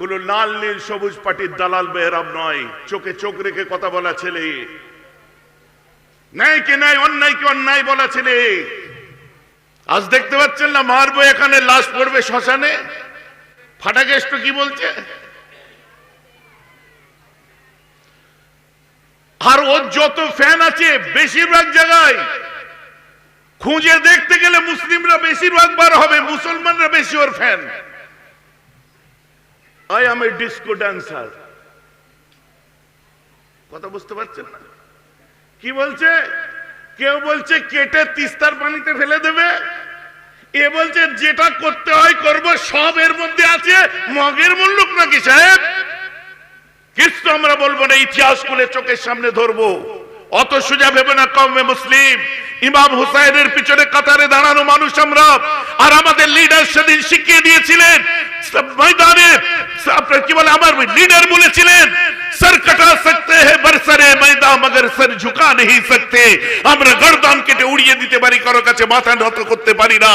কোন লাল, নীল, সবুজ পার্টির দালাল বেহরাম নয়। চোখে চোখ রেখে কথা বলা ছেলে। ন্যায়কে ন্যায় অন্যায়কে অন্যায় বলা ছেলে। আজ দেখতে পাচ্ছেন না, মারবো এখানে, লাশ পড়বে শ্মশানে। ফাটাকেষ্ট কি বলছে? আর ওর যত ফ্যান আছে, বেশিরভাগ জায়গায়। খুঁজে দেখতে গেলে মুসলিমরা বেশিরভাগ বার হবে, মুসলমানরা বেশি ওর fan. I am a disco dancer কথা বুঝতে পারছেন না? কি বলছে? কেউ বলছে কেটে তিস্তার পানিতে ফেলে দেবে। এ বলছে, যেটা করতে হয় করব, সব এর মধ্যে আছে। মগের মুল্লুক নাকি সাহেব? কিছু আমরা বলব না, ইতিহাস খুলে চোখের সামনে ধরবো। অত সোজা ভেবে না কমে মুসলিম। ইমাম হুসাইনের পিছনে কাতারে দাঁড়ানো মানুষ আমরা। আর আমাদের লিডার সেদিন শিখিয়ে দিয়েছিলেন ময়দানে কি বলে আমার লিডার বলেছিলেন সর সকতে ময়দা মগর সর ঝুকা নেই সকতে আমরা গর্দান কেটে উড়িয়ে দিতে পারি, কারও কাছে মাথা নত করতে পারি না।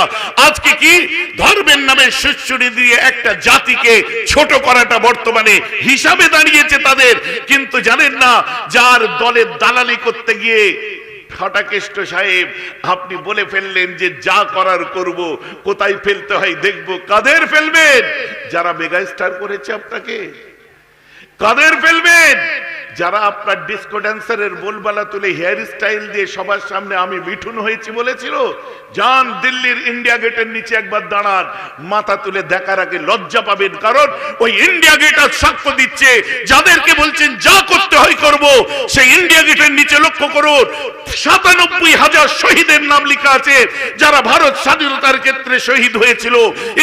আজকে কি ধর্মের নামে সুশ্রুড়ি দিয়ে একটা জাতিকে ছোট করাটা বর্তমানে হিসাবে দাঁড়িয়েছে তাদের। কিন্তু জানেন না, যার দলের দালালি করতে গিয়ে ফটাকেষ্ট সাহেব, আপনি বলে ফেললেন যে যা করার করব, কোথায় ফেলতে হয় দেখব, কাদের ফেলবেন? যারা মেগা স্টার করেছে আপনাকে, কাদের ফেলবেন? যারা আপনার ডিস্কো ড্যান্সারের বোলবালা তুলে হেয়ার স্টাইল দিয়ে সবার সামনে আমি মিঠুন হয়েছি বলেছিল যান দিল্লির ইন্ডিয়া গেটের নিচে একবার দাঁড়ান। মাথা তুলে দেখার আগে লজ্জা পাবেন, কারণ ওই ইন্ডিয়া গেট আজ সাক্ষ্য দিচ্ছে। যাদেরকে বলছেন, যা করতে হয় করব, সেই ইন্ডিয়া গেটের নিচে লক্ষ্য করুন। সাতানব্বই হাজার শহীদের নাম লেখা আছে, যারা ভারত স্বাধীনতার ক্ষেত্রে শহীদ হয়েছিল।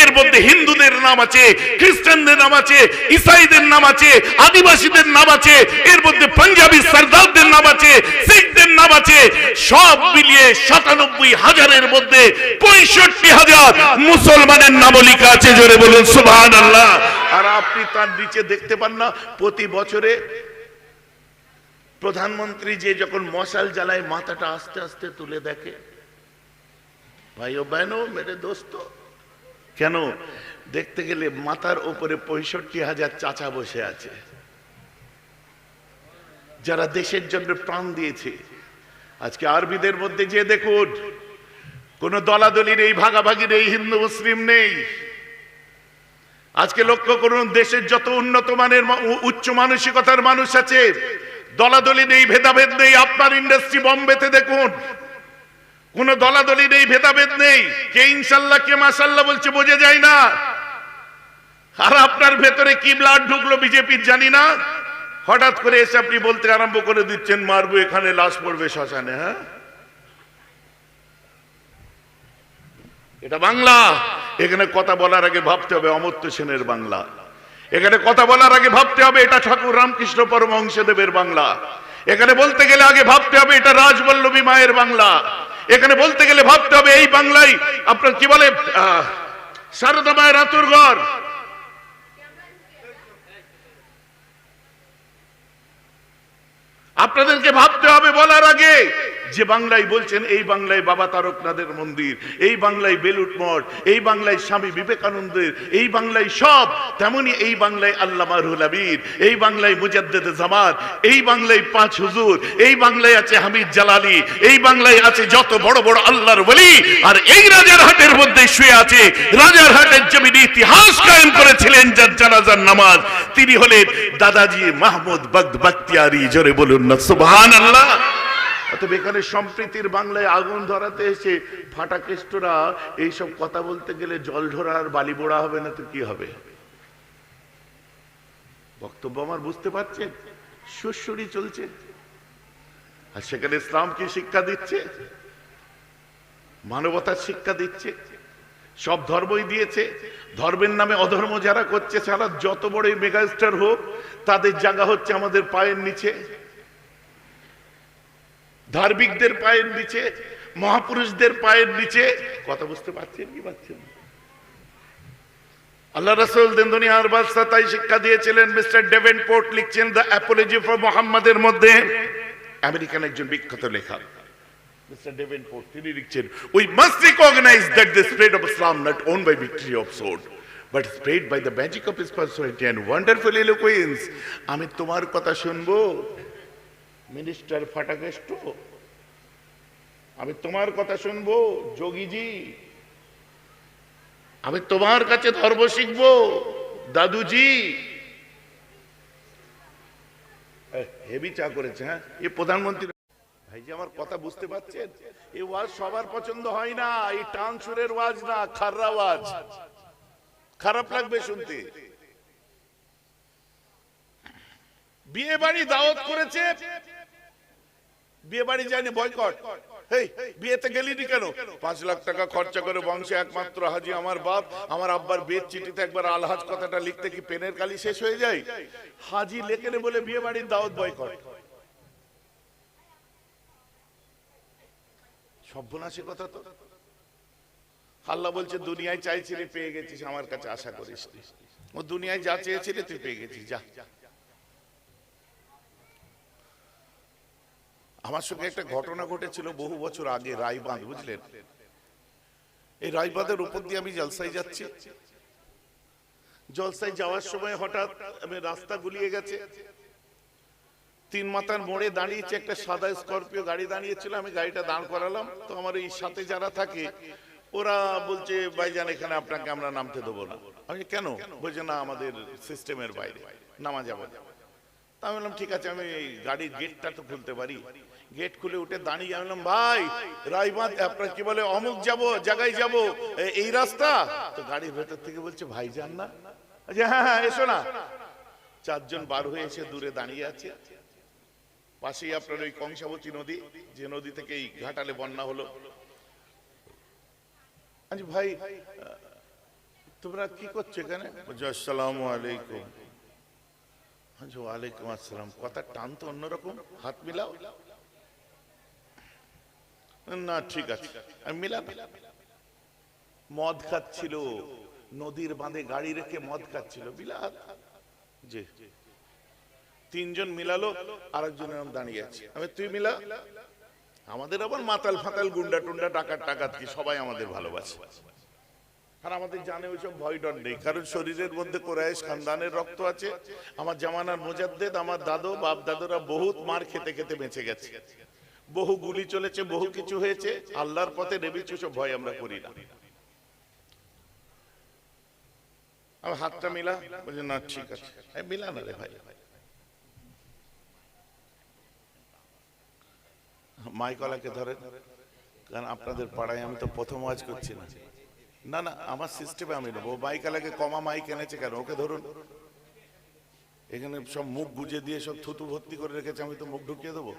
এর মধ্যে হিন্দুদের নাম আছে, খ্রিস্টানদের নাম আছে, ইসাইদের নাম আছে, আদিবাসীদের নাম আছে। এর মধ্যে পাঞ্জাবি সর্দারদের নাম আছে, শিখদের নাম আছে, সব মিলিয়ে সাতানব্বই হাজারের মধ্যে পঁয়ষট্টি হাজার মুসলমানের নাম লেখা আছে, জোরে বলুন সুবহান আল্লাহ আর আপনি তার নিচে দেখতে পান না, প্রতি বছরে প্রধানমন্ত্রী যে যখন মশাল জ্বালায়, মাথাটা আস্তে আস্তে তুলে দেখে। ভাই ও বেনো, মেরে দোস্ত। কেন? দেখতে গেলে মাথার উপরে পঁয়ষট্টি হাজার চাচা বসে আছে। যারা দেশের জন্য প্রাণ দিয়েছে। আজকে আরবিদের মধ্যে যে দেখুন, কোন দলাদলি নেই ভাগাভাগি নেই হিন্দু মুসলিম নেই। আজকে লক্ষ্য করুন, দেশের যত উন্নত মানের উচ্চ মানসিকতার মানুষ আছে দলাদলি নেই ভেদাভেদ নেই, আপনার ইন্ডাস্ট্রি বম্বেতে দেখুন। কোন দলাদলি নেই ভেদাভেদ নেই, কে ইনশাল্লাহ, কে মাসাল্লাহ বলছে বোঝা যায় না। আর আপনার ভেতরে কি ব্লাড ঢুকলো বিজেপির জানি না। হঠাৎ করে এসে আপনি বলতে আরম্ভ করে দিচ্ছেন, মারবো এখানে, লাশ পড়বে শ্মশানে হ্যাঁ? এটা বাংলা। এখানে কথা বলার আগে ভাবতে হবে, অমর্ত্য সেনের বাংলা। এখানে কথা বলার আগে ভাবতে হবে, এটা ঠাকুর রামকৃষ্ণ পরমহংসদেবের বাংলা। এখানে বলতে গেলে আগে ভাবতে হবে, এটা রাজবল্লভী মায়ের বাংলা। এখানে বলতে গেলে ভাবতে হবে, এই বাংলায় আপনার কি বলে সারদা মায়ের আতুর ঘর। আপনাদেরকে ভাবতে হবে বলার আগে যে বাংলায় বলছেন, এই বাংলায় বাবা তারকনাথের মন্দির, এই বাংলায় বেলুট মঠ, এই বাংলায় স্বামী বিবেকানন্দের, এই বাংলায় সব, তেমনি এই বাংলায় আল্লামা রুহুল আমির এই বাংলায় মুজাদ্দেদ জামাত, এই বাংলায় পাঁচ হুজুর, এই বাংলায় আছে হামিদ জালালি, এই বাংলায় আছে যত বড় বড় আল্লাহর বলি আর এই রাজারহাটের মধ্যে শুয়ে আছে রাজারহাটের জমিনে ইতিহাস কায়েম করেছিলেন যার জানাজার নামাজ। তিনি হলেন দাদাজি মাহমুদ বগদ বখতিয়ারি জোরে বলুন না সুবহান আল্লাহ অতএব এখানে সম্প্রীতির বাংলায় আগুন ধরাতে এসে ফাটাকেষ্টরা এইসব কথা বলতে গেলে জল ঢোরা আর বালি বোড়া হবে না তো কি হবে? বক্তব্য আমার বুঝতে পারছেন? সুরসুরি চলছে। আর সেখানে ইসলাম কি শিক্ষা দিচ্ছে? মানবতার শিক্ষা দিচ্ছে। সব ধর্মই দিয়েছে। ধর্মের নামে অধর্ম যারা করছে, সারা যত বড় মেগাস্টার হোক, তাদের জায়গা হচ্ছে আমাদের পায়ের নিচে। ধার্মিকদের পায়ের নিচে, মহাপুরুষদের পায়ের নিচে। কথা বুঝতে পারছেন কি পাচ্ছেন আল্লাহ রসুল দিন দুনিয়ার বাদশা তাই শিক্ষা দিয়েছিলেন, মিস্টার ডেভেন পোর্ট লিখছেন, দ্য অ্যাপোলজি ফর মোহাম্মদের মধ্যে আমেরিকান একজন বিখ্যাত মিস্টার ডেভেন পোর্ট তিনি লিখছেন we must recognise that the spread of Islam not won by victory of sword spread by the magic of his personality and wonderful eloquence. আমি তোমার কথা শুনব। মিনিস্টার ফাটাকেষ্ট, আমি তোমার কথা শুনব, যোগীজি। আমি তোমার কাছে ধর্ম শিখব, দাদুজি। হেভি চা করেছে হ্যাঁ? এ প্রধানমন্ত্রী ভাই যে আমার কথা বুঝতে পারছেন? এই ওয়াজ সবার পছন্দ হয় না, এই টান সুরের ওয়াজ না, খাররা ওয়াজ। খারাপ লাগবে শুনতে। বিয়ে বাড়ি দাওয়াত করেছে বিয়ে বাড়ি যায়নি বয়কট এই বিয়েতে গেলিনি কেন? পাঁচ লাখ টাকা খরচা করে বংশে একমাত্র হাজি আমার বাপ। আমার আব্বার বেদ চিঠিতে একবার আলহাজ কথাটা লিখতে কি পেনের কালি শেষ হয়ে যায়? হাজি লেখেনে বলে বিয়ে বাড়ির দাওয়াত বয়কট সর্বনাশী কথা তো। আল্লাহ বলছে, দুনিয়ায় চাইছিলে, পেয়ে গেছিস, আমার কাছে আশা করিস ও দুনিয়ায় যা চেয়েছিলে, তুই পেয়ে গেছিস, যা। আমার সঙ্গে একটা ঘটনা ঘটেছিল বহু বছর আগে, রায়বাঁধ, বুঝলেন? এই রায়বাঁধের উপর দিয়ে আমি জলসাই যাচ্ছি। জলসাই যাওয়ার সময় হঠাৎ আমি রাস্তা গুলিয়ে গেছে। তিন মাথার মোড়ে দাঁড়িয়েছে একটা সাদা স্করপিও গাড়ি দাঁড়িয়েছিল, আমি গাড়িটা দাঁড় করালাম। তো আমার এই সাথে যারা থাকে, ওরা বলছে, ভাইজান, এখানে আপনাকে আমরা নামতে দেবো না। আমি কেন? বলছে, না, আমাদের সিস্টেমের বাইরে, নামা যাবে আমি বললাম, ঠিক আছে, আমি এই গাড়ির গেটটা তো খুলতে পারি। গেট খুলে উঠে দাঁড়িয়ে বললাম ভাই রাইবাঁধ আপনার কি বলে, অমুক যাব, জায়গায় যাব এই রাস্তা? তো গাড়ির ভেতর থেকে বলছে, ভাই, যান না। আচ্ছা হ্যাঁ হ্যাঁ এসো না। চারজন বার হয়ে এসে দূরে দাঁড়িয়ে আছে। পাশেই আপনার ওই কংসাবতী নদী, যে নদী থেকে এই ঘাটালে বন্যা হলো। আচ্ছা ভাই তোমরা কি করছ এখানে? আসসালামু আলাইকুম। আচ্ছা ওয়ালাইকুম আসসালাম। কথা টান তো অন্যরকম, হাত মিলাও। না, ঠিক আছে। আমি মিলাম। মদ খাচ্ছিল, নদীর বাঁধে গাড়ি রেখে মদ খাচ্ছিল, বিলাত। জি। তিনজন মিলালো আরেকজন এরকম দাঁড়িয়ে আছে। আমি, তুই মিলা? আমাদের আবার মাতাল ফাতাল গুন্ডা টুন্ডা ডাকাত টাকাত কি, সবাই আমাদের ভালোবাসে। আর আমাদের জানে ওইসব ভয় ডর নেই, কারণ শরীরের মধ্যে কোরআশ খানদানের রক্ত আছে, আমার জামানার মোজাদ্দেদ, আমার দাদু বাপ দাদুরা বহুত মার খেতে খেতে বেঁচে গেছে। বহু গুলি চলেছে, বহু কিছু হয়েছে, আল্লাহর পথে নেবেছি সব ভয় আমরা করি না। আমার হাতটা মিলা, বলছে, না, ঠিক আছে। মিলা না রে ভাই। মাইকলাকে ধরেন কারণ আপনাদের পাড়ায় আমি তো প্রথম ওয়াজ করছি না। না না, আমার সিস্টেমে আমি নেব। মাইকালাকে কমা মাইক এনেছে কেন? ওকে ধরুন। এখানে সব মুখ গুজে দিয়ে সব থুতু ভর্তি করে রেখেছে, আমি তো মুখ ঢুকিয়ে দেবো।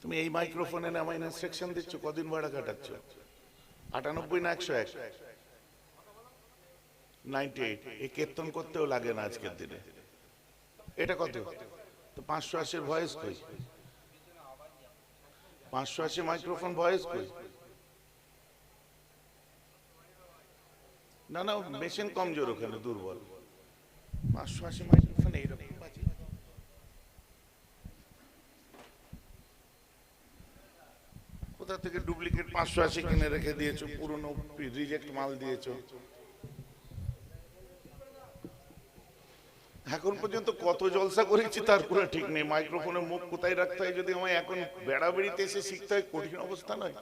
তুমি এই মাইক্রোফোনে না আমার ইনস্ট্রাকশন দিচ্ছ, কদিন ভাড়া কাটাচ্ছ? আটানব্বই না একশো এক? নাইনটি এইট এই কীর্তন করতেও লাগে না আজকের দিনে। এটা কত? তো পাঁচশো আশির ভয়েস কই? পাঁচশো আশি মাইক্রোফোন ভয়েস কই? না না মেশিন কমজোর ওখানে, দুর্বল। পাঁচশো আশি মাইক্রোফোন এইরকম। কোথা থেকে ডুপ্লিকেট পাঁচশো আশি কিনে রেখে দিয়েছ, পুরনো রিজেক্ট মাল দিয়েছ। এখন পর্যন্ত কত জলসা করেছি তার কোনো ঠিক নেই। মাইক্রোফোনের মুখ কোথায় রাখতে হয় যদি আমায় এখন বেড়াবেড়িতে এসে শিখতে হয়, কঠিন অবস্থা নয়।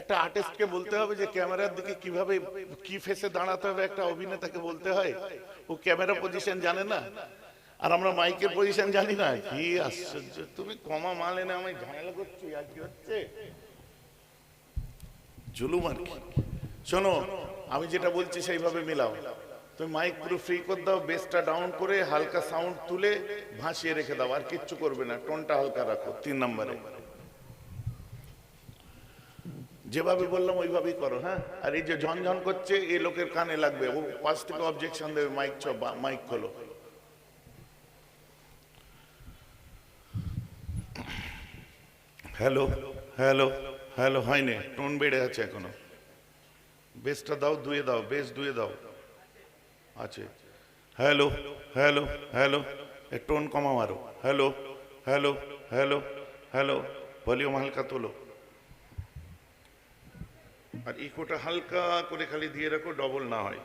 একটা আর্টিস্টকে বলতে হবে যে ক্যামেরার দিকে কীভাবে কি ফেসে দাঁড়াতে হবে, একটা অভিনেতাকে বলতে হয়, ও ক্যামেরা পজিশন জানে না। আর আমরা মাইকের পজিশন জানি না। কি আশ্চর্য। তুমি কমা মাল এনে আমায় ঝামেলা করছ আর কি হচ্ছে? জুলুম আর কি? শোনো, আমি যেটা বলছি সেইভাবে মিলাও। তুমি মাইক পুরো ফ্রি করে দাও বেসটা ডাউন করে হালকা সাউন্ড তুলে ভাসিয়ে রেখে দাও, আর কিচ্ছু করবে না। টোনটা হালকা রাখো, তিন নম্বরে। যেভাবে বললাম, ওইভাবেই করো হ্যাঁ? আর এই যে ঝনঝন করছে, এই লোকের কানে লাগবে। ও পাশ থেকে অবজেকশন দেবে মাইক চ মাইক খোলো। হ্যালো হ্যালো হ্যালো হয়নি টোন বেড়ে আছে এখনও। বেসটা দাও, দুয়ে দাও বেস দুয়ে দাও। আছে। হ্যালো হ্যালো হ্যালো টোন কমা মারো hello hello hello hello volume হালকা তোলো। আর ইকোটা হালকা করে খালি দিয়ে রাখো ডবল না হয়।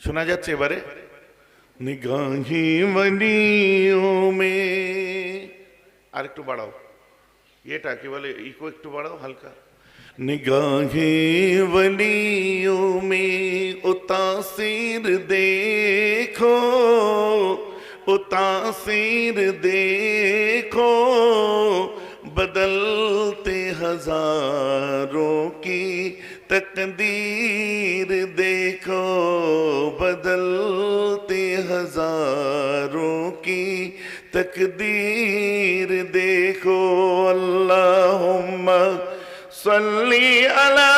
শোনা যাচ্ছে এবারে? নিগাহি মনিও মে আর একটু বাড়াও এটা কি বলে ইকো একটু বাড়াও হালকা নিগাহে वलियों में उतासिर देखो उतासिर देखो बदलते हजारों की तकदीर देखो बदलते हजारों की تقدیر دیکھو اللہم صلی علی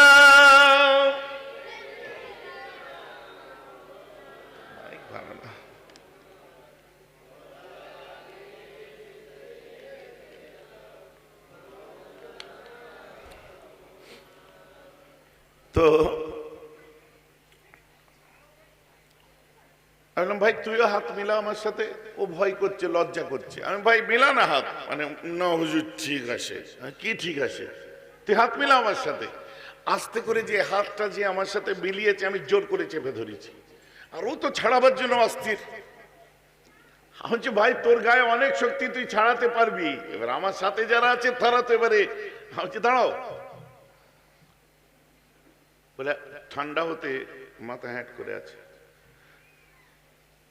تو আমি বললাম, ভাই তুইও হাত মিলা আমার সাথে। ও ভয় করছে লজ্জা করছে। আমি ভাই মিলা না হাত। মানে না হুজুর ঠিক আছে। আমি, কি ঠিক আছে? তুই হাত মিলা আমার সাথে। আস্তে করে যে হাতটা যে আমার সাথে মিলিয়েছে আমি জোর করে চেপে ধরেছি। আর ও তো ছাড়াবার জন্য অস্থির। আমি ভাই তোর গায়ে অনেক শক্তি তুই ছাড়াতে পারবি। এবার আমার সাথে যারা আছে তারা তো এবারে আমি দাঁড়াও। বলে ঠান্ডা হতে মাথা হ্যাট করে আছে।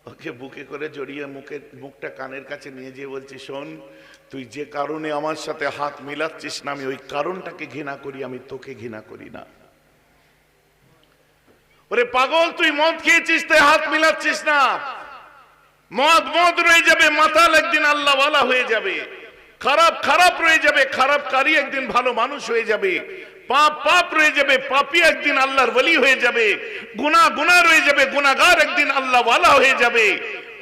ওকে বুকে করে জড়িয়ে মুখে, মুখটা কানের কাছে নিয়ে যেয়ে বলছি, শোন, তুই যে কারণে আমার সাথে হাত মিলাচ্ছিস না, আমি ওই কারণটাকে ঘৃণা করি, আমি তোকে ঘৃণা করি না। ওরে পাগল, তুই মদ খেয়েছিস, তাই হাত মিলাচ্ছিস না। মদ মদ রয়ে যাবে, মাতাল একদিন আল্লাহওয়ালা হয়ে যাবে। খারাপ খারাপ রয়ে যাবে, খারাপ কারি একদিন ভালো মানুষ হয়ে যাবে। পাপ পাপ রয়ে যাবে, পাপি একদিন আল্লাহর বলি হয়ে যাবে গুনা গুনা রয়ে যাবে গুনাগার একদিন আল্লাহওয়ালা হয়ে যাবে।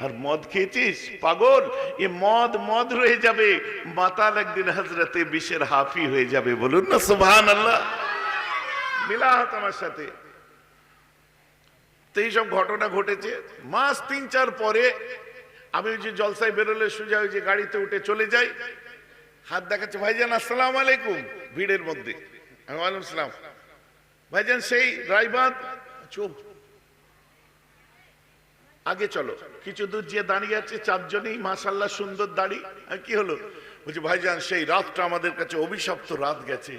আর মদ খেয়েছিস? পাগল? এ মদ মদ রয়ে যাবে, মাতাল একদিন হজরতে বিশের হাফি হয়ে যাবে, বলুন না সুবহান আল্লাহ মিলা হাত আমার সাথে। তো এইসব ঘটনা ঘটেছে। মাস তিন, চার পরে আমি ওই যে জলসায় বেরোলে সোজা ওই যে গাড়িতে উঠে চলে যাই। হাত দেখাচ্ছে, ভাইজান, আসসালাম আলাইকুম। ভিড়ের মধ্যে। আমি ভাইজান, সেই রাইবাদ চুপ আগে চলো। কিছু দূর যে দাঁড়িয়ে আছে, চারজনেই মাসাল্লাহ সুন্দর দাড়ি। কি হলো? বলছি, ভাইজান, সেই রাতটা আমাদের কাছে অভিশপ্ত রাত গেছে।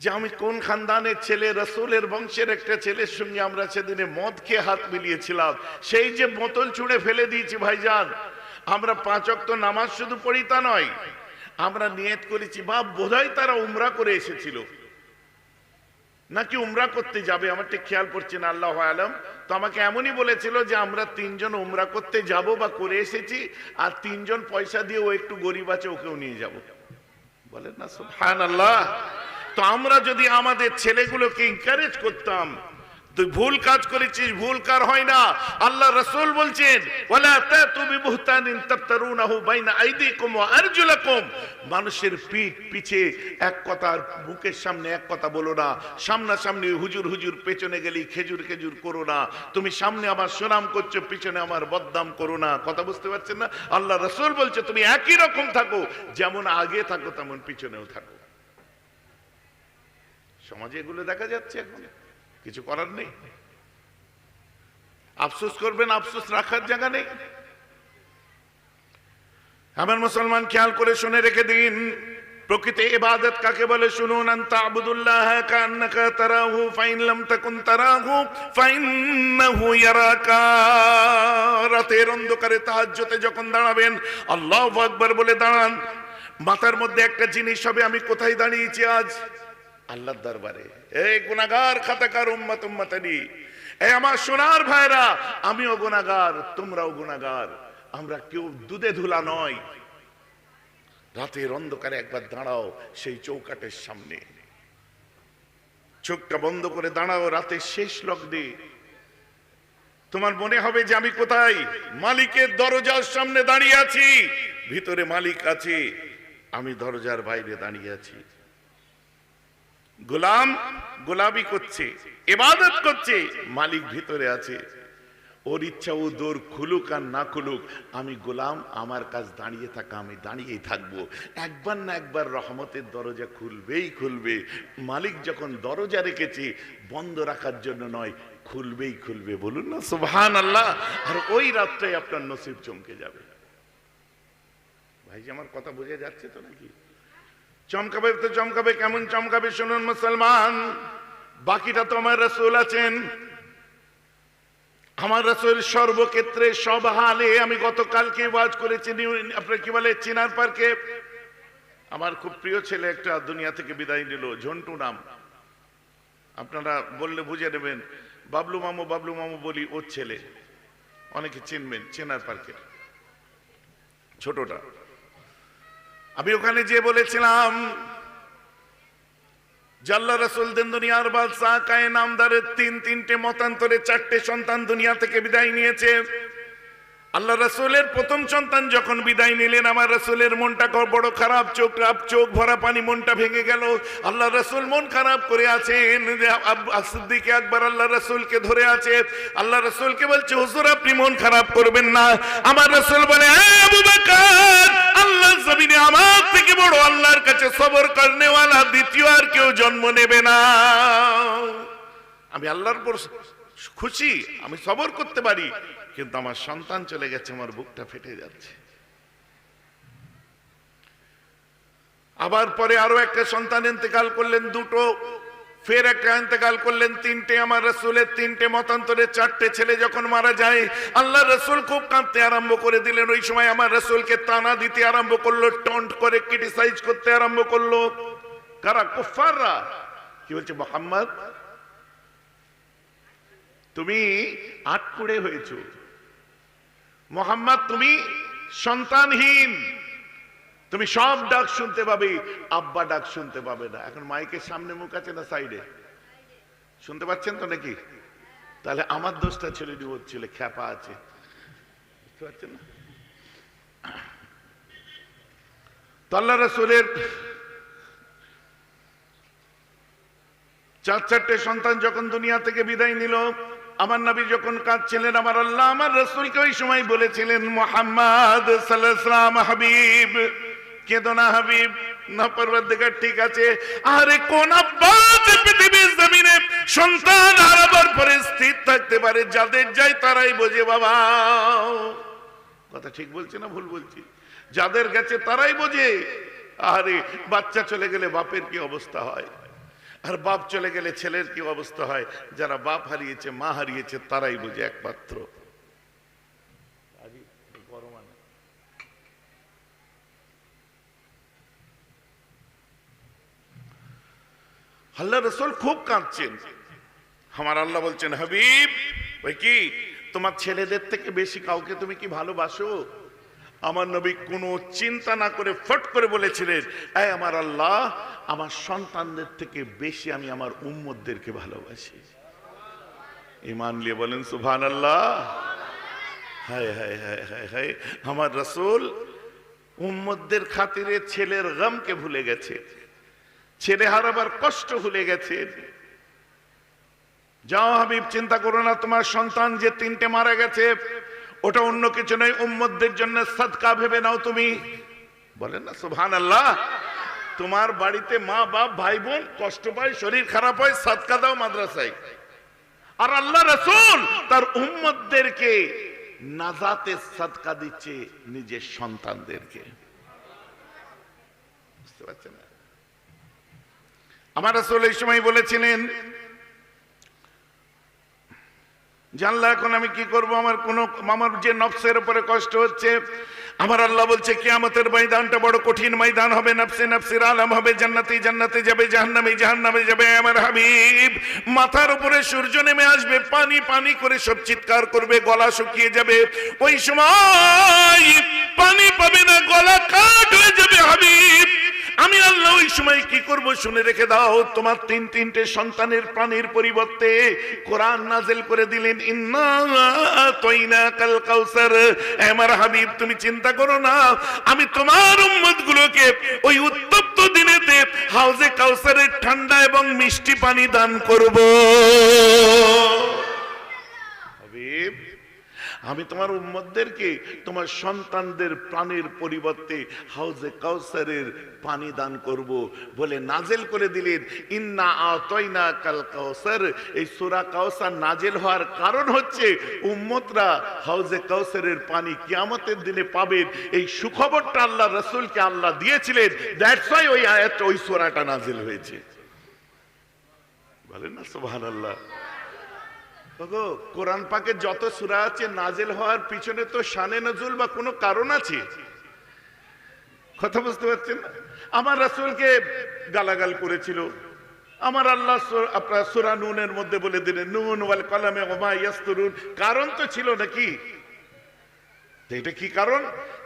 যে আমি কোন খানদানের ছেলে, রসুলের বংশের একটা ছেলের সঙ্গে আমরা সেদিনে মদ খেয়ে হাত মিলিয়েছিলাম। সেই যে বোতল ছুঁড়ে ফেলে দিয়েছি, ভাইজান, আমরা পাঁচ অক্ত নামাজ শুধু পড়ি তা নয়, আমরা নিয়ত করেছি বা বোধহয় তারা উমরা করে এসেছিল। নাকি উমরা করতে যাবে? আমার ঠিক খেয়াল পড়ছে না, আল্লাহ আলম। তো আমাকে এমনই বলেছিল যে, আমরা তিনজন উমরা করতে যাব বা করে এসেছি, আর তিনজন পয়সা দিয়ে ও একটু গরিব আছে, ওকেও নিয়ে যাব। বলেন না সুবহান আল্লাহ তো আমরা যদি আমাদের ছেলেগুলোকে এনকারেজ করতাম তুই ভুল কাজ করেছিস, ভুল কার হয় না? আল্লাহ রাসূল বলছেন মানুষের পিঠ পিছে এক কথা আর বুকের সামনে এক কথা বলো না। সামনাসামনি হুজুর হুজুর, পেছনে গেলি খেজুর খেজুর করো না। তুমি সামনে আমার সুনাম করছ, পিছনে আমার বদনাম করো না। কথা বুঝতে পারছেন না? আল্লাহ রসুল বলছে, তুমি একই রকম থাকো, যেমন আগে থাকো, তেমন পিছনেও থাকো। সমাজে এগুলো দেখা যাচ্ছে এখন। কিছু করার নেই। আফসোস করবেন, আফসোস রাখার জায়গা নেই। আমার মুসলমান খেয়াল করে শুনে রেখে দিন, প্রকৃতি ইবাদত কাকে বলে শুনুন আনতা আবুদুল্লাহ কান্নাকা তারাহু, ফাইন লাম তাকুন তারাহু, ফাইন্নাহু ইয়ারাকা। রাতের অন্ধকারে তাহাজ্জুদে যখন দাঁড়াবেন, আল্লাহু আকবার বলে দাঁড়ান। মাথার মধ্যে একটা জিনিস হবে, আমি কোথায় দাঁড়িয়েছি আজ? আল্লাহর দরবারে। এই গুনাহগার খাতাকার উম্মত উম্মতানি এই আমার সোনার ভাইরা, আমিও গুনাহগার, তোমরাও গুনাহগার। আমরা কেউ দুধে ধুলা নয়। রাতের অন্ধকারে একবার দাঁড়াও সেই চৌকাটের সামনে। চোখটা বন্ধ করে দাঁড়াও রাতের শেষ লগ্নে। তোমার মনে হবে যে আমি কোথায়? মালিকের দরজার সামনে দাঁড়িয়ে আছি। ভিতরে মালিক আছে। আমি দরজার বাইরে দাঁড়িয়ে আছি। গোলাম গোলামি করছে এবাদত করছে, মালিক ভিতরে আছে। ওর ইচ্ছা ও দৌড় খুলুক আর না খুলুক, আমি গোলাম, আমার কাজ দাঁড়িয়ে থাকা, আমি দাঁড়িয়েই থাকব। একবার না একবার রহমতের দরজা খুলবেই খুলবে। মালিক যখন দরজা রেখেছে, বন্ধ রাখার জন্য নয়, খুলবেই খুলবে। বলুন না সুবহান আল্লাহ আর ওই রাতটাই আপনার নসিব চমকে যাবে। ভাই আমার কথা বোঝা যাচ্ছে তো নাকি? চমকাবে তো চমকাবে, কেমন চমকাবে শুনুন মুসলমান। বাকিটা তো আমার রসুল আছেন। আমার রসুল সর্বক্ষেত্রে সব হালে আমি গতকালকে ওয়াজ করেছি আপনার কি বলে, চিনার পার্কে। আমার খুব প্রিয় ছেলে একটা দুনিয়া থেকে বিদায় নিল, ঝন্টু নাম। আপনারা বললে বুঝে নেবেন, বাবলু মামু বাবলু মামু বলি ওর ছেলে। অনেকে চিনবেন, চেনার পার্কের। ছোটটা। আমি ওখানে যে বলেছিলাম জাল্লা রসুল দেন দুনিয়ার বাদশাহ কায়ে নামদারের তিন তিনটে মতান্তরে চারটে সন্তান দুনিয়া থেকে বিদায় নিয়েছে। আল্লাহ রসুলের প্রথম সন্তান যখন বিদায় নিলেন আমার রসুলের মনটা বড় খারাপ চোখ রাপ চোখ ভরা পানি মনটা ভেঙে গেল। আল্লাহ রসুল মন খারাপ করে আছেন। আব- একবার আল্লাহ রসুলকে ধরে আছে। আল্লাহ রসুলকে বলছে হুজুর আপনি মন খারাপ করবেন না। আমার রসুল বলে "এ আবু বকর, আল্লাহ জমিনে আমার থেকে বড় আল্লাহর কাছে সবর করনেওয়ালা দ্বিতীয় আর কেউ জন্ম নেবে না। আমি আল্লাহর খুশি আমি সবর করতে পারি। কিন্তু আমার সন্তান চলে গেছে, আমার বুকটা ফেটে যাচ্ছে। আবার পরে আরও একটা সন্তান ইন্তেকাল করলেন, দুটো। ফের একটা ইন্তেকাল করলেন, তিনটে। আমার রসুলের তিনটে মতান্তরে চারটে ছেলে যখন মারা যায় আল্লাহ রসুল খুব কাঁদতে আরম্ভ করে দিলেন। ওই সময় আমার রসুলকে তানা দিতে আরম্ভ করল, টন্ট করে ক্রিটিসাইজ করতে আরম্ভ করল। কারা? কুফাররা কি বলছে, মোহাম্মদ? তুমি আটকুড়ে হয়েছ। মোহাম্মদ, তুমি সন্তানহীন। তুমি সব ডাক শুনতে পাবে, আব্বা ডাক শুনতে পাবে না। এখন মাইকের সামনে মুখ আছে না সাইডে? শুনতে পাচ্ছেন তো নাকি? তাহলে আমার দোষটা ছেড়ে দিব, ছেলে খ্যাপা আছে। বুঝতে পারছেন চার চারটে সন্তান যখন দুনিয়া থেকে বিদায় নিল আমার নবী যখন কাঁদছিলেন, আমার আল্লাহ, আমার রসুলকে ওই সময় বলেছিলেন, মোহাম্মদ সাল্লাম হাবিব। কেদনা হাবিব। না ঠিক আছে। আরে, কোন সন্তান পরে স্থির থাকতে পারে, যাদের যাই তারাই বোঝে, বাবা। কথা ঠিক বলছি না ভুল বলছি? যাদের গেছে তারাই বোঝে। আরে, বাচ্চা চলে গেলে বাপের কি অবস্থা হয়? আর বাপ চলে গেলে ছেলের কি অবস্থা হয়? যারা বাপ হারিয়েছে মা হারিয়েছে তারাই বুঝে একমাত্র। আল্লাহ রসুল খুব কাঁদছেন। আমার আল্লাহ বলছেন হাবিব ওই কি তোমার ছেলেদের থেকে বেশি কাউকে তুমি কি ভালোবাসো? আমার নবী কোনো চিন্তা না করে ফট করে বলেছিলেন, এই আমার আল্লাহ, আমার সন্তানদের থেকে বেশি আমি আমার উম্মদদেরকে ভালোবাসি। ইমান নিয়ে বলেন সুভান আল্লাহ হায় হায় হায় হায় হায়, আমার রসুল উম্মদদের খাতিরে ছেলের গমকে ভুলে গেছে, ছেলে হারাবার কষ্ট ভুলে গেছে। যাও হাবিব, চিন্তা করো না, তোমার সন্তান যে তিনটে মারা গেছে ওটা অন্য কিছু নয়, উম্মতদের জন্য সদকা ভেবে নাও তুমি। বলেন না সুবহান আল্লাহ তোমার বাড়িতে মা, বাপ, ভাই, বোন কষ্ট পায়, শরীর খারাপ হয়, সদকা দাও মাদ্রাসায়। আর আল্লাহ রসুল তার উম্মতদেরকে নাজাতে সদকা দিচ্ছে নিজের সন্তানদেরকে। বুঝতে পারছেন? আমার রসুল এই সময় বলেছিলেন জানলা, এখন আমি কি করব? আমার কোন, আমার যে নফসের উপরে কষ্ট হচ্ছে, আমার আল্লাহ বলছে, কিয়ামতের ময়দানটা বড় কঠিন ময়দান হবে, নফসে নফসির আলম হবে জান্নাতি জান্নাতে যাবে জাহান্নামে জাহান্নামে যাবে, আমার হাবিব। মাথার উপরে সূর্য নেমে আসবে, পানি পানি করে সব চিৎকার করবে, গলা শুকিয়ে যাবে। ওই সময় পানি পাবে না, গলা কাট হয়ে যাবে, হাবিব। আমি আল্লাহ ওই সময় কি করব শুনে রেখে দাও। তোমার তিন তিনটে সন্তানের প্রাণের পরিবর্তে কোরআন নাজেল করে দিলেন কাল কাউসার। আমার হাবিব, তুমি চিন্তা করো না। আমি তোমার উম্মত গুলোকে ওই উত্তপ্ত দিনেতে হাউজে কাউসারের ঠান্ডা এবং মিষ্টি পানি দান করব। আমি তোমার উম্মতদেরকে, তোমার সন্তানদের প্রাণের পরিবর্তে হাউজে কাউসারের পানি দান করব। বলে নাজেল করে দিলেন, ইন্না আতয়না কাল কাউসার। এই সূরা কাউসার নাজেল হওয়ার কারণ হচ্ছে উম্মতরা হাউজে কাউসারের পানি কিয়ামতের দিনে পাবেন। এই সুখবরটা আল্লাহ রাসূলকে আল্লাহ দিয়েছিলেন দ্যাটস ওয়াই ওই আয়াত ওই সূরাটা নাজেল হয়েছে। বলেন না, সুবহানাল্লাহ। ওগো কোরআন পাকে যত সূরা আছে নাজেল হওয়ার পিছনে তো শানে নজুল বা কোনো কারণ আছে? কথা বুঝতে পারছেন আমার রাসূলকে গালাগাল করেছিল। আমার আল্লাহ আপনার সূরা নুনের মধ্যে বলে দিলেন, নুন ওয়াল কলামে ওমা ইয়াসতুরুন। কারণ তো ছিল নাকি? এটা কি কারণ?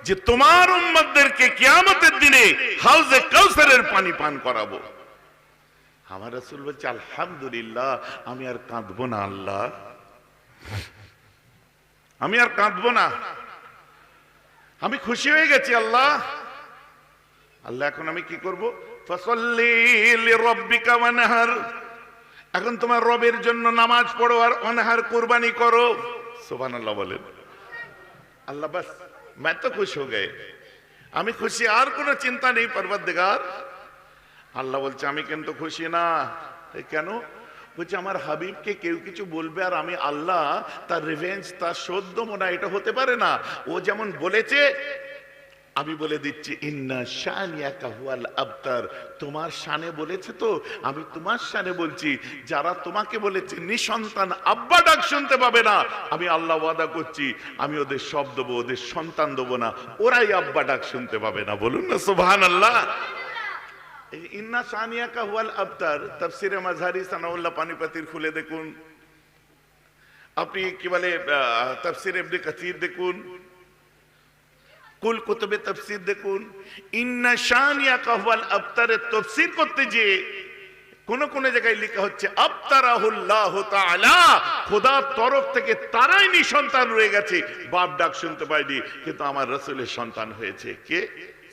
যে তোমার উম্মতদেরকে কিয়ামতের দিনে হাউজে কাউসারের পানি পান করাবো। আমার রাসূল বলছে আলহামদুলিল্লাহ আমি আর কাঁদবো না আল্লাহ আমি আর কাঁদবো না আমি খুশি হয়ে গেছি আল্লাহ আল্লাহ এখন আমি কি করব ফসল্লি লিরাব্বিকা ওয়ানহার এখন তোমার রবের জন্য নামাজ পড়ো আর অনহার কুরবানি করো সুবহানাল্লাহ বলেন আল্লাহ বাস मैं तो खुश हो गए আমি খুশি আর কোনো চিন্তা নেই পরবর্তীকার আল্লাহ বলছে, আমি কিন্তু খুশি না। কেন? বলছে, আমার হাবিবকে কেউ কিছু বলবে আর আমি আল্লাহ তার রিভেঞ্জ তার শোধ মনে এটা হতে পারে না। ও যেমন বলেছে, আমি বলে দিচ্ছি, ইন্না শানিয়াকা হুয়াল আবতার। তোমার শানে বলেছে তো, আমি তোমার শানে বলছি, যারা তোমাকে বলেছে, নিসন্তান আব্বা ডাক শুনতে পাবে না। আমি আল্লাহ ওয়াদা করছি, আমি ওদের সব দেবো, ওদের সন্তান দেবো না, ওরাই আব্বা ডাক শুনতে পাবে না। বলুন না, সুবহানাল্লাহ। এই ইন্না সানিয়াকা হুয়াল আবতার, তাফসিরে মাঝারি সানাউল্লাহ পানিপাতির খুলে দেখুন। আপনি কি বলে তাফসির ইবনে কাসির দেখুন। কুল কুতুবে তাফসির দেখুন। ইন্না শানিয়াকা হুয়াল আবতারের তাফসির করতে যে কোন কোন জায়গায় লেখা হচ্ছে, আবতারাহুল্লাহ তাআলা খোদার তরফ থেকে তারাই নিঃসন্তান রয়ে গেছে। বাপ ডাক শুনতে পায়নি কিন্তু আমার রাসূলের সন্তান হয়েছে। কে?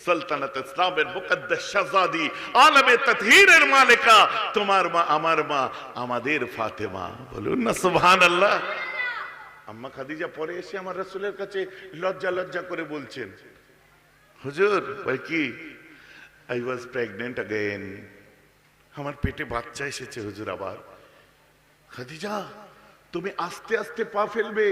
সালতানাত ইসলামের মুকদ্দাস শাহজাদি আলমে তাতহীরের মালিকা তোমার মা আমার মা আমাদের ফাতেমা বলুন না সুবহানাল্লাহ আম্মা খাদিজা পরে এসে আমার রাসূলের কাছে লজ্জা লজ্জা করে বলছেন হুজুর ভাই কি আই ওয়াজ প্রেগনেন্ট अगेन আমার পেটে বাচ্চা এসেছে হুজুর আবার খাদিজা তুমি আস্তে আস্তে পা ফেলবে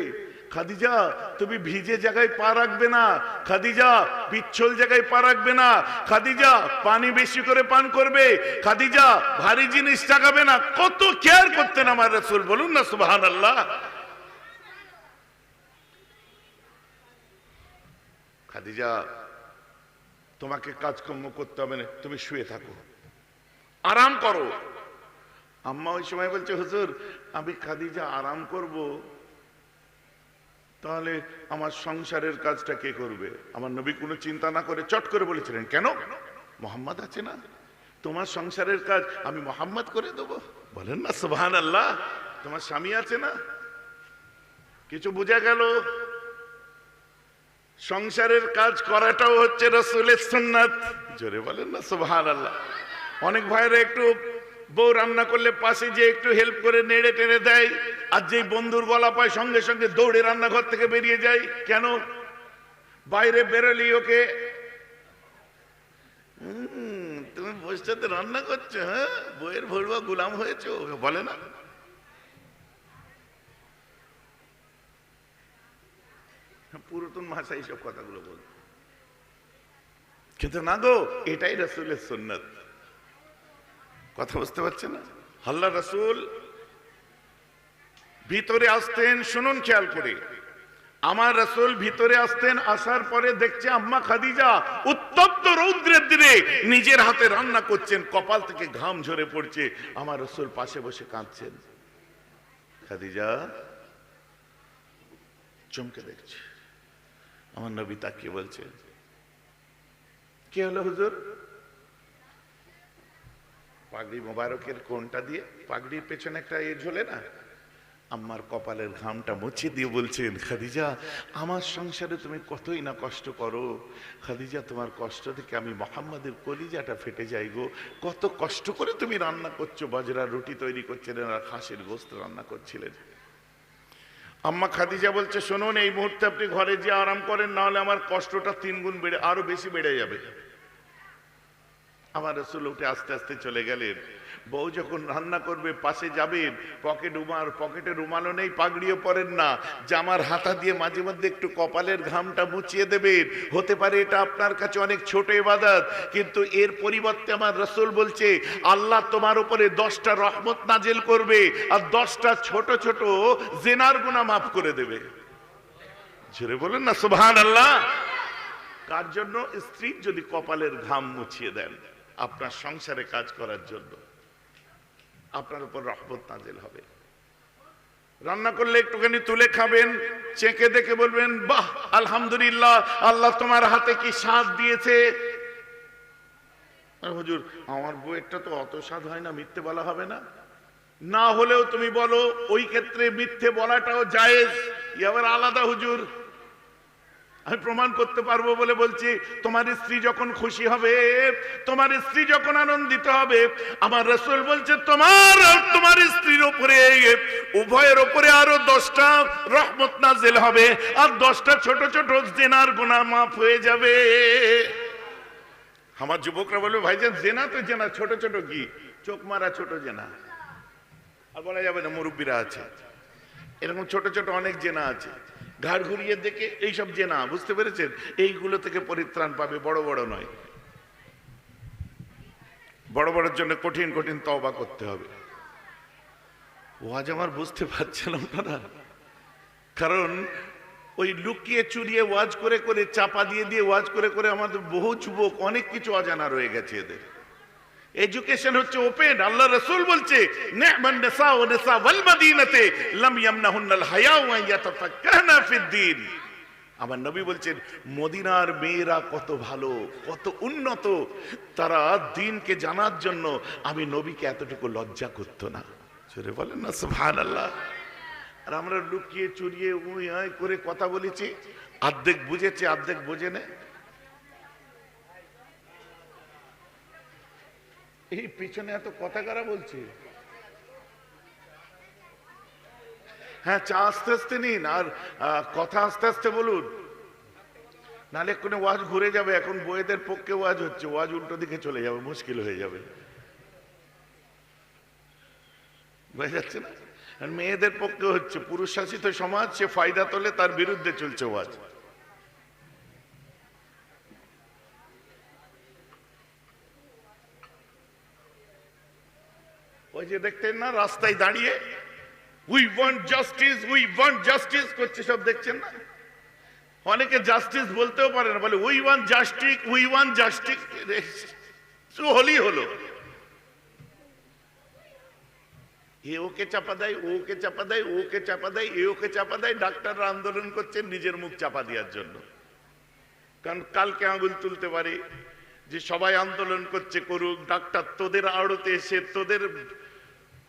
খাদিজা, তুমি ভিজে জায়গায় পা রাখবে না। খাদিজা, পিচ্ছল জায়গায় পা রাখবে না। খাদিজা, পানি বেশি করে পান করবে। খাদিজা, ভারী জিনিস টাকাবে না। কত কেয়ার করতেন আমার রাসূল, বলুন না, সুবহানাল্লাহ। খাদিজা, তোমাকে কাজকর্ম করতে হবে না, তুমি শুয়ে থাকো। আরাম করো। আম্মা ওই সময় বলছে, হুজুর, আমি খাদিজা আরাম করব। তাহলে আমার সংসারের কাজটা কে করবে? আমার নবী কোনো চিন্তা না করে চট করে বলেছিলেন, কেন? মোহাম্মদ আছে না। তোমার সংসারের কাজ আমি মোহাম্মদ করে দেবো। বলেন না সুবহান আল্লাহ তোমার স্বামী আছে না? কিছু বোঝা গেল? সংসারের কাজ করাটাও হচ্ছে রসুলের সুন্নাত। জোরে বলেন না সুবহান আল্লাহ অনেক ভাইরা একটু বউ রান্না করলে পাশে যে একটু হেল্প করে নেড়ে টেনে দেয়। আর যেই বন্ধুর বলা পায় সঙ্গে সঙ্গে দৌড়ে রান্নাঘর থেকে বেরিয়ে যায়। কেন? বাইরে বেরোলি ওকে। "হুম, তুমি বসতে রান্না করছ হ্যাঁ? বইয়ের ভরবা গুলাম হয়েছে ওকে বলে না। পুরাতন ভাষায় সব কথাগুলো বল। কিন্তু না গো এটাই রসুলের সুন্নত। কথা বুঝতে পারছেন না? আল্লাহ রসুল ভিতরে আসতেন, শুনুন খেয়াল করে। আমার রসুল ভিতরে আসতেন, আসার পরে দেখছে আম্মা খাদিজা উত্তপ্ত রৌদ্রের দিনে নিজের হাতে রান্না করছেন, কপাল থেকে ঘাম ঝরে পড়ছে। আমার রসুল পাশে বসে কাঁদছেন। খাদিজা, চমকে দেখছে। আমার নবী তাকিয়ে বলছে কি হলো হুজুর? পাগড়ি মোবারকের কোনটা দিয়ে? পাগড়ির পেছনে একটা এ ঝোলে না? আম্মার কপালের ঘামটা মুছে দিয়ে বলছেন, খাদিজা, আমার সংসারে তুমি কতই না কষ্ট করো। খাদিজা, তোমার কষ্ট থেকে আমি মোহাম্মদের কলিজাটা ফেটে যাই গো। কত কষ্ট করে তুমি রান্না করছ বাজরা রুটি তৈরি করছিলেন আর খাসির গোস্ত রান্না করছিলেন। আম্মা খাদিজা বলছে, শুনুন, এই মুহূর্তে আপনি ঘরে যে আরাম করেন না হলে আমার কষ্টটা তিন গুণ বেড়ে, আরও বেশি বেড়ে যাবে। আমার রসুল উঠে আস্তে আস্তে চলে গেলেন। বউ যখন রান্না করবে, পাশে যাবেন, পকেট উমার পকেটে রুমালও নেই, পাগড়িও পরেন না। জামার হাতা দিয়ে মাঝে মধ্যে একটু কপালের ঘামটা মুছিয়ে দেবেন। হতে পারে এটা আপনার কাছে অনেক ছোট ইবাদত, কিন্তু এর পরিবর্তে আমার রসুল বলছে, আল্লাহ তোমার উপরে দশটা রহমত নাজেল করবে আর দশটা ছোট ছোট জেনার গুণা মাফ করে দেবে। ঝেড়ে বলেন না সুবহান আল্লাহ কার জন্য? স্ত্রীর যদি কপালের ঘাম মুছিয়ে দেন, আপনার সংসারে কাজ করার জন্য। আপনার উপর রহমত নাজেল হবে। রান্না করলে একটুখানি তুলে খাবেন, চেকে দেখে বলবেন, বাহ, আলহামদুলিল্লাহ, আল্লাহ তোমার হাতে কি স্বাদ দিয়েছে? হুজুর, আমার বইয়েরটা তো অত স্বাদ হয় না, মিথ্যে বলা হবে না। না হলেও তুমি বলো, ওই ক্ষেত্রে মিথ্যে বলাটাও জায়েজ। আবার আলাদা হুজুর। আমি প্রমাণ করতে পারব বলে বলছি, তোমার স্ত্রী যখন খুশি হবে, তোমার স্ত্রী যখন আনন্দিত হবে, আমার রসুল বলছে, তোমার তোমার স্ত্রীর উপরে, উভয়ের উপরে আরও দশটা রহমত নাজেল হবে, আর দশটা ছোট ছোট জেনার গোনা মাফ হয়ে যাবে। আমার যুবকরা বলবে, ভাইজান, জেনা তো জেনা, ছোট ছোট কি? চোখ মারা ছোট জেনা। আর বলা যাবে না, মুরব্বীরা আছে। এরকম ছোট ছোট অনেক জেনা আছে। ঘাড় ঘুরিয়ে দেখে এইসব যে না বুঝতে পেরেছেন? এইগুলো থেকে পরিত্রাণ পাবে, বড় বড় নয়। বড় বড়র জন্য কঠিন কঠিন তওবা করতে হবে। ওয়াজ আমার বুঝতে পারছেন আপনারা? কারণ ওই লুকিয়ে চুরিয়ে ওয়াজ করে করে, চাপা দিয়ে দিয়ে ওয়াজ করে করে আমাদের বহু যুবক, অনেক কিছু অজানা রয়ে গেছে এদের। এডুকেশন হচ্ছে ওপেন আল্লাহ রসুল বলছে আমার নবী বলছেন, মদিনার মেয়েরা কত ভালো, কত উন্নত। তারা দিনকে জানার জন্য আমি নবীকে এতটুকু লজ্জা করতো না। সরে বলেন না, সুবহানাল্লাহ। আর আমরা লুকিয়ে চুরিয়ে উই আয় করে কথা বলেছি। অর্ধেক বুঝেছে অর্ধেক বোঝে না। এই পিছনে এত কথা কারা বলছে? হ্যাঁ চা আস্তে আস্তে নিন আর কথা আস্তে আস্তে বলুন। নালে কোনো ওয়াজ ঘুরে যাবে, এখন বইয়েদের পক্ষে ওয়াজ হচ্ছে, ওয়াজ উল্টো দিকে চলে যাবে, মুশকিল হয়ে যাবে। বোঝা যাচ্ছে না? মেয়েদের পক্ষে হচ্ছে পুরুষ শাসিত সমাজ, সে ফায়দা তোলে, তার বিরুদ্ধে চলছে ওয়াজ। ওই যে দেখতেন না, রাস্তায় দাঁড়িয়ে we want justice we want justice করছে সব দেখছেন না? অনেকে জাস্টিস বলতেও পারে না, বলে we want justice we want justice হলেই হলো এ ওকে চাপা দেয় ওকে চাপা দেয় ওকে চাপা দেয়, এ ওকে চাপা দেয়, ডাক্তাররা আন্দোলন করছেন নিজের মুখ চাপা দেওয়ার জন্য। কারণ কালকে আঙুল তুলতে পারে যে সবাই আন্দোলন করছে করুক, ডাক্তার তোদের আড়তে এসে তোদের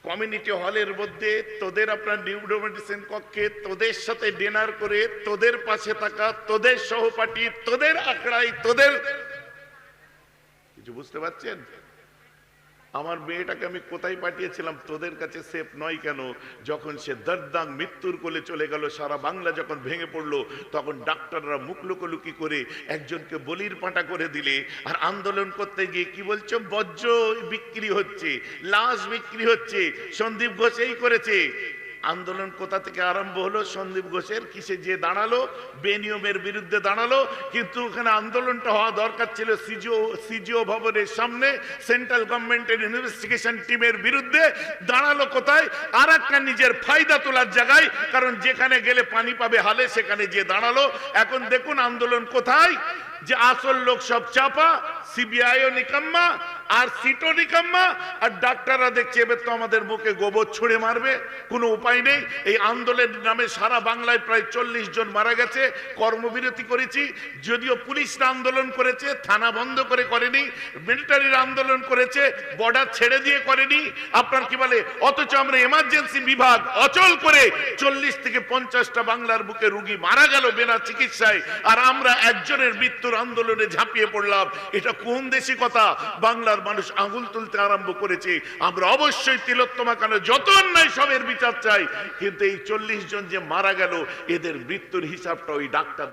কমিউনিটি হলের মধ্যে তোদের আপনার নিউরো মেডিসিন কক্ষে তোদের সাথে ডিনার করে, তোদের পাশে থাকা, তোদের সহপাঠী, তোদের আখড়াই তোদের কিছু বুঝতে পারছেন? আমার মেয়েটাকে আমি কোথায় পাঠিয়েছিলাম? তোদের কাছে সেফ নয় কেন? যখন সে দর্দাং মৃত্যুর কোলে চলে গেল, সারা বাংলা যখন ভেঙে পড়ল, তখন ডাক্তাররা মুখ লুকোলুকি করে একজনকে বলির পাটা করে দিলে আর আন্দোলন করতে গিয়ে কি বলছো? বজ্র বিক্রি হচ্ছে, লাশ বিক্রি হচ্ছে, সন্দীপ ঘোষ এই করেছে। আন্দোলন কোথা থেকে আরম্ভ হলো? সন্দীপ ঘোষের কিসে যে দাঁড়াল? বেনিয়মের বিরুদ্ধে দাঁড়াল। কিন্তু ওখানে আন্দোলনটা হওয়া দরকার ছিল সিজিও সিজিও ভবনের সামনে, সেন্ট্রাল গভর্নমেন্টের ইনভেস্টিগেশন টিমের বিরুদ্ধে। দাঁড়াল কোথায়? আর একটা নিজের ফায়দা তোলার জায়গায়। কারণ যেখানে গেলে পানি পাবে হালে, সেখানে যে দাঁড়াল। এখন দেখুন আন্দোলন কোথায়? যে আসল লোক সব চাপা, সিবিআইও নিকাম্মা, আর সিটও নিকাম্মা, আর ডাক্তাররা দেখছে এবার তো আমাদের মুখে গোবর ছুঁড়ে মারবে, কোনো উপায় নেই। এই আন্দোলনের নামে সারা বাংলায় প্রায় চল্লিশ জন মারা গেছে, কর্মবিরতি করেছি, যদিও পুলিশরা আন্দোলন করেছে, থানা বন্ধ করে করেনি, মিলিটারির আন্দোলন করেছে, বর্ডার ছেড়ে দিয়ে করেনি। আপনার কি বলে? অথচ আমরা এমার্জেন্সি বিভাগ অচল করে চল্লিশ থেকে পঞ্চাশটা বাংলার বুকে রুগী মারা গেল বিনা চিকিৎসায়, আর আমরা একজনের মৃত্যুর মৃত্যুর আন্দোলনে ঝাঁপিয়ে পড়লাম। এটা কোন দেশি কথা? বাংলার মানুষ আঙুল তুলতে আরম্ভ করেছে। আমরা অবশ্যই তিলোত্তমা কেন যত অন্যায় সবের বিচার চাই। কিন্তু এই চল্লিশ জন যে মারা গেল, এদের মৃত্যুর হিসাবটা ওই ডাক্তার